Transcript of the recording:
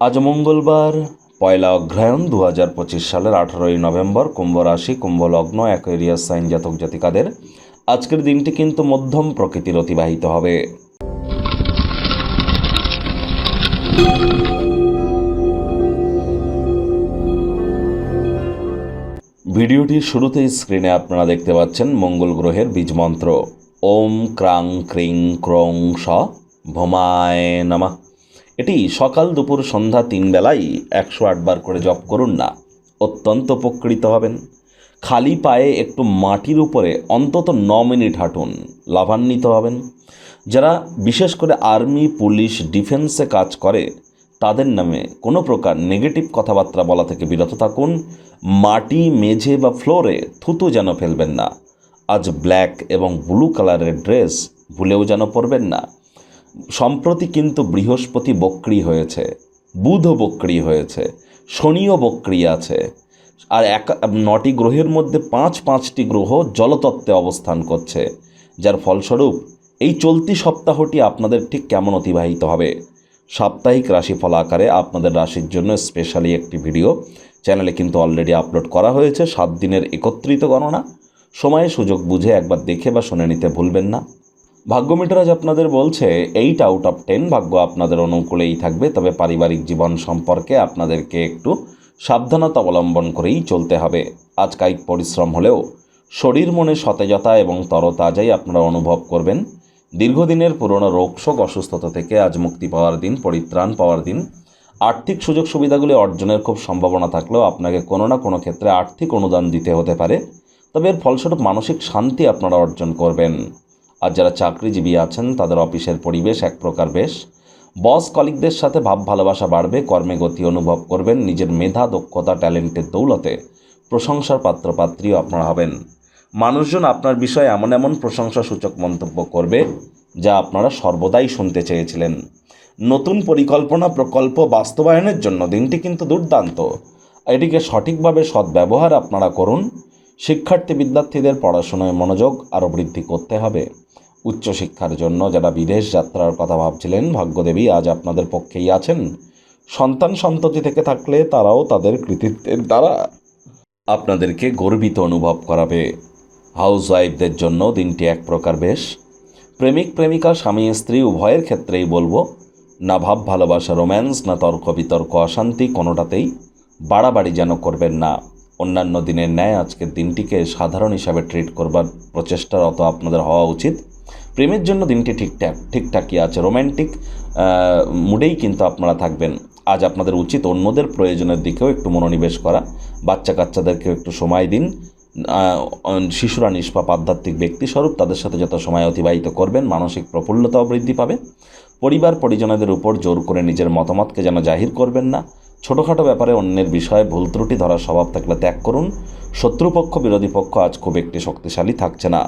আজ মঙ্গলবার, পয়লা অগ্রহায়ণ দু হাজার পঁচিশ সালের আঠারোই নভেম্বর কুম্ভ রাশি কুম্ভ লগ্ন অ্যাকোয়ারিয়াস সাইন জাতক জাতিকাদের আজকের দিনটি কিন্তু মধ্যম প্রকৃতির অতিবাহিত হবে। ভিডিওটির শুরুতেই স্ক্রিনে আপনারা দেখতে পাচ্ছেন মঙ্গল গ্রহের বীজ মন্ত্র। ওম ক্রাং ক্রিং ক্রং স ভোমায় নমঃ। এটি সকাল দুপুর সন্ধ্যা তিন বেলায় একশো আটবার করে জপ করুন না। অত্যন্ত উপকৃত হবেন। খালি পায়ে একটু মাটির উপরে অন্তত ন মিনিট হাঁটুন, লাভান্বিত হবেন। যারা বিশেষ করে আর্মি, পুলিশ, ডিফেন্সে কাজ করে, তাদের নামে কোনো প্রকার নেগেটিভ কথাবার্তা বলা থেকে বিরত থাকুন। মাটি, মেঝে বা ফ্লোরে থুতু যেন ফেলবেন না। আজ ব্ল্যাক এবং ব্লু কালারের ড্রেস ভুলেও যেন পরবেন না। সম্প্রতি কিন্তু বৃহস্পতি বক্রি হয়েছে, বুধ বক্রি হয়েছে, শনিও বক্রি আছে। আর এক, নটি গ্রহের মধ্যে পাঁচ, পাঁচটি গ্রহ জলতত্ত্বে অবস্থান করছে, যার ফলস্বরূপ এই চলতি সপ্তাহটি আপনাদের ঠিক কেমন অতিবাহিত হবে? সাপ্তাহিক রাশিফল আকারে আপনাদের রাশির জন্য স্পেশালি একটি ভিডিও চ্যানেলে কিন্তু অলরেডি আপলোড করা হয়েছে, সাত দিনের একত্রিত গণনা। সময়ে সুযোগ বুঝে একবার দেখে বা শুনে নিতে ভুলবেন না। ভাগ্যমিটার আজ আপনাদের বলছে এইট আউট অফ টেন ভাগ্য আপনাদের অনুকূলেই থাকবে, তবে পারিবারিক জীবন সম্পর্কে আপনাদেরকে একটু সাবধানতা অবলম্বন করেই চলতে হবে। আজ কায়িক পরিশ্রম হলেও শরীর মনে সতেজতা এবং তরতাজাই আপনারা অনুভব করবেন। দীর্ঘদিনের পুরনো রোগশোক অসুস্থতা থেকে আজ মুক্তি পাওয়ার দিন, পরিত্রাণ পাওয়ার দিন। আর্থিক সুযোগ সুবিধাগুলি অর্জনের খুব সম্ভাবনা থাকলেও আপনাকে কোনো না কোনো ক্ষেত্রে আর্থিক অনুদান দিতে হতে পারে। তবে এর ফলস্বরূপ মানসিক শান্তি আপনারা অর্জন করবেন। আর যারা চাকরিজীবী আছেন, তাদের অফিসের পরিবেশ এক প্রকার বেশ। বস কলিকদের সাথে ভাব ভালোবাসা বাড়বে, কর্মে গতি অনুভব করবেন, নিজের মেধা, দক্ষতা, ট্যালেন্টের দৌলতে প্রশংসার পাত্রপাত্রীও আপনারা হবেন। মানুষজন আপনার বিষয়ে এমন এমন প্রশংসাসূচক মন্তব্য করবে, যা আপনারা সর্বদাই শুনতে চেয়েছিলেন। নতুন পরিকল্পনা, প্রকল্প, বাস্তবায়নের জন্য দিনটি কিন্তু দুর্দান্ত। এটিকে সঠিকভাবে সদ্ব্যবহার আপনারা করুন। শিক্ষার্থী বিদ্যার্থীদের পড়াশোনায় মনোযোগ আরও বৃদ্ধি করতে হবে। উচ্চশিক্ষার জন্য যারা বিদেশ যাত্রার কথা ভাবছিলেন, ভাগ্যদেবী আজ আপনাদের পক্ষেই আছেন। সন্তান সন্ততি থেকে থাকলে তারাও তাদের কৃতিত্বের দ্বারা আপনাদেরকে গর্বিত অনুভব করাবে। হাউস ওয়াইফদের জন্য দিনটি এক প্রকার বেশ। প্রেমিক, প্রেমিকা, স্বামী, স্ত্রী, উভয়ের ক্ষেত্রেই বলব, না ভাব, ভালোবাসা, রোম্যান্স, না তর্ক, বিতর্ক, অশান্তি কোনোটাতেই বাড়াবাড়ি যেন করবেন না। অন্যান্য দিনের ন্যায় আজকের দিনটিকে সাধারণ হিসাবে ট্রিট করবার প্রচেষ্টারত আপনাদের হওয়া উচিত। প্রেমের জন্য দিনটি ঠিকঠাক ঠিকঠাকই আছে রোম্যান্টিক মুডেই কিন্তু আপনারা থাকবেন। আজ আপনাদের উচিত অন্যদের প্রয়োজনের দিকেও একটু মনোনিবেশ করা, বাচ্চা কাচ্চাদেরকেও একটু সময় দিন শিশুরা নিষ্পাপ, আধ্যাত্মিক ব্যক্তিস্বরূপ তাদের সাথে যত সময় অতিবাহিত করবেন, মানসিক প্রফুল্লতাও বৃদ্ধি পাবে। পরিবার পরিজনদের উপর জোর করে নিজের মতামতকে যেন জাহির করবেন না। ছোটোখাটো ব্যাপারে অন্যের বিষয়ে ভুল ত্রুটি ধরার স্বভাব থাকলে ত্যাগ করুন। শত্রুপক্ষ, বিরোধী পক্ষ আজ খুব একটি শক্তিশালী থাকছে না।